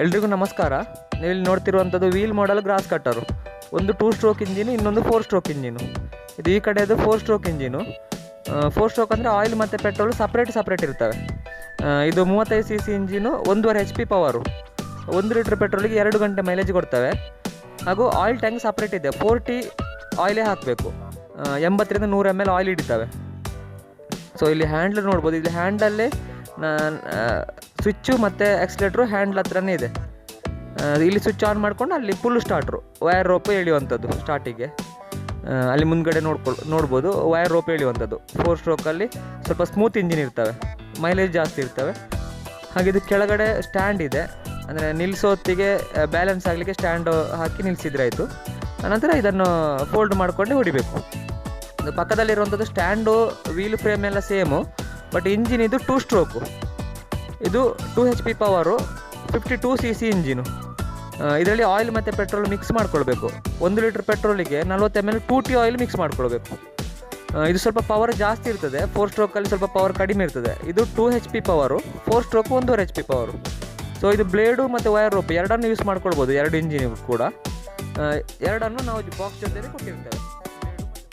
ಎಲ್ರಿಗೂ ನಮಸ್ಕಾರ. ನೀವು ಇಲ್ಲಿ ನೋಡ್ತಿರುವಂಥದ್ದು ವೀಲ್ ಮಾಡಲ್ ಗ್ರಾಸ್ ಕಟ್ಟರು. ಒಂದು ಟೂ ಸ್ಟ್ರೋಕ್ ಇಂಜಿನ್, ಇನ್ನೊಂದು ಫೋರ್ ಸ್ಟ್ರೋಕ್ ಇಂಜಿನು. ಇದು ಈ ಕಡೆಯದು four stroke engine. Four stroke ಅಂದರೆ ಆಯಿಲ್ ಮತ್ತು ಪೆಟ್ರೋಲ್ ಸಪ್ರೇಟ್ ಸಪ್ರೇಟ್ ಇರ್ತವೆ. ಇದು ಮೂವತ್ತೈದು ಸಿ ಸಿ ಇಂಜಿನು, ಒಂದೂವರೆ ಎಚ್ ಪಿ ಪವರು ಒಂದು ಲೀಟ್ರ್ ಪೆಟ್ರೋಲಿಗೆ ಎರಡು ಗಂಟೆ ಮೈಲೇಜ್ ಕೊಡ್ತವೆ. ಹಾಗೂ ಆಯಿಲ್ ಟ್ಯಾಂಕ್ ಸಪ್ರೇಟ್ ಇದೆ. ಫೋರ್ಟಿ ಆಯಿಲೇ ಹಾಕಬೇಕು. ಎಂಬತ್ತರಿಂದ ನೂರು ಎಂ ಎಲ್ ಆಯಿಲ್ ಹಿಡಿತವೆ. ಸೊ ಇಲ್ಲಿ ಹ್ಯಾಂಡ್ಲ್ ನೋಡ್ಬೋದು. ಇಲ್ಲಿ ಹ್ಯಾಂಡಲ್ಲೇ ಸ್ವಿಚ್ಚು ಮತ್ತು ಎಕ್ಸಲೇಟ್ರು ಹ್ಯಾಂಡ್ಲ್ ಹತ್ರನೇ ಇದೆ. ಇಲ್ಲಿ ಸ್ವಿಚ್ ಆನ್ ಮಾಡಿಕೊಂಡು ಅಲ್ಲಿ ಫುಲ್ ಸ್ಟಾರ್ಟ್ರು ವೈರ್ ರೋಪ್ ಎಳೆಯುವಂಥದ್ದು ಸ್ಟಾರ್ಟಿಗೆ ಅಲ್ಲಿ ಮುಂದ್ಗಡೆ ನೋಡ್ಕೊಳ್, ನೋಡ್ಬೋದು ವೈರ್ ರೋಪ್ ಎಳೆಯುವಂಥದ್ದು. ಫೋರ್ ಸ್ಟ್ರೋಕಲ್ಲಿ ಸ್ವಲ್ಪ ಸ್ಮೂತ್ ಇಂಜಿನ್ ಇರ್ತವೆ ಮೈಲೇಜ್ ಜಾಸ್ತಿ ಇರ್ತವೆ. ಹಾಗೆ ಇದು ಕೆಳಗಡೆ ಸ್ಟ್ಯಾಂಡ್ ಇದೆ, ಅಂದರೆ ನಿಲ್ಲಿಸೋತ್ತಿಗೆ ಬ್ಯಾಲೆನ್ಸ್ ಆಗಲಿಕ್ಕೆ ಸ್ಟ್ಯಾಂಡ್ ಹಾಕಿ ನಿಲ್ಲಿಸಿದ್ರೆ ಆಯಿತು. ಆನಂತರ ಇದನ್ನು ಫೋಲ್ಡ್ ಮಾಡಿಕೊಂಡು ಹೊಡಿಬೇಕು. ಪಕ್ಕದಲ್ಲಿರುವಂಥದ್ದು ಸ್ಟ್ಯಾಂಡು ವೀಲ್ ಫ್ರೇಮ್ ಎಲ್ಲ ಸೇಮು ಬಟ್ ಇಂಜಿನ್ ಇದು ಟೂ ಸ್ಟ್ರೋಕು ಇದು two H P power fifty two C C engine ಇದರಲ್ಲಿ ಆಯಿಲ್ ಮತ್ತು ಪೆಟ್ರೋಲ್ ಮಿಕ್ಸ್ ಮಾಡ್ಕೊಳ್ಬೇಕು. ಒಂದು ಲೀಟ್ರ್ ಪೆಟ್ರೋಲಿಗೆ ನಲ್ವತ್ತು M L two T oil mix ಮಾಡ್ಕೊಳ್ಬೇಕು. ಇದು ಸ್ವಲ್ಪ ಪವರ್ ಜಾಸ್ತಿ ಇರ್ತದೆ ಫೋರ್ ಸ್ಟ್ರೋಕಲ್ಲಿ ಸ್ವಲ್ಪ ಪವರ್ ಕಡಿಮೆ ಇರ್ತದೆ. ಇದು two H P power four stroke ಒಂದೂವರೆ ಎಚ್ ಪಿ ಪವರು ಸೊ ಇದು ಬ್ಲೇಡು ಮತ್ತು ವೈರ್ ರೋಪ್ ಎರಡನ್ನು ಯೂಸ್ ಮಾಡ್ಕೊಳ್ಬೋದು, ಎರಡು ಇಂಜಿನ್ ಕೂಡ. ಎರಡನ್ನು ನಾವು ಬಾಕ್ಸ್ ಜೊತೆ ಕೊಟ್ಟಿರ್ತೇವೆ.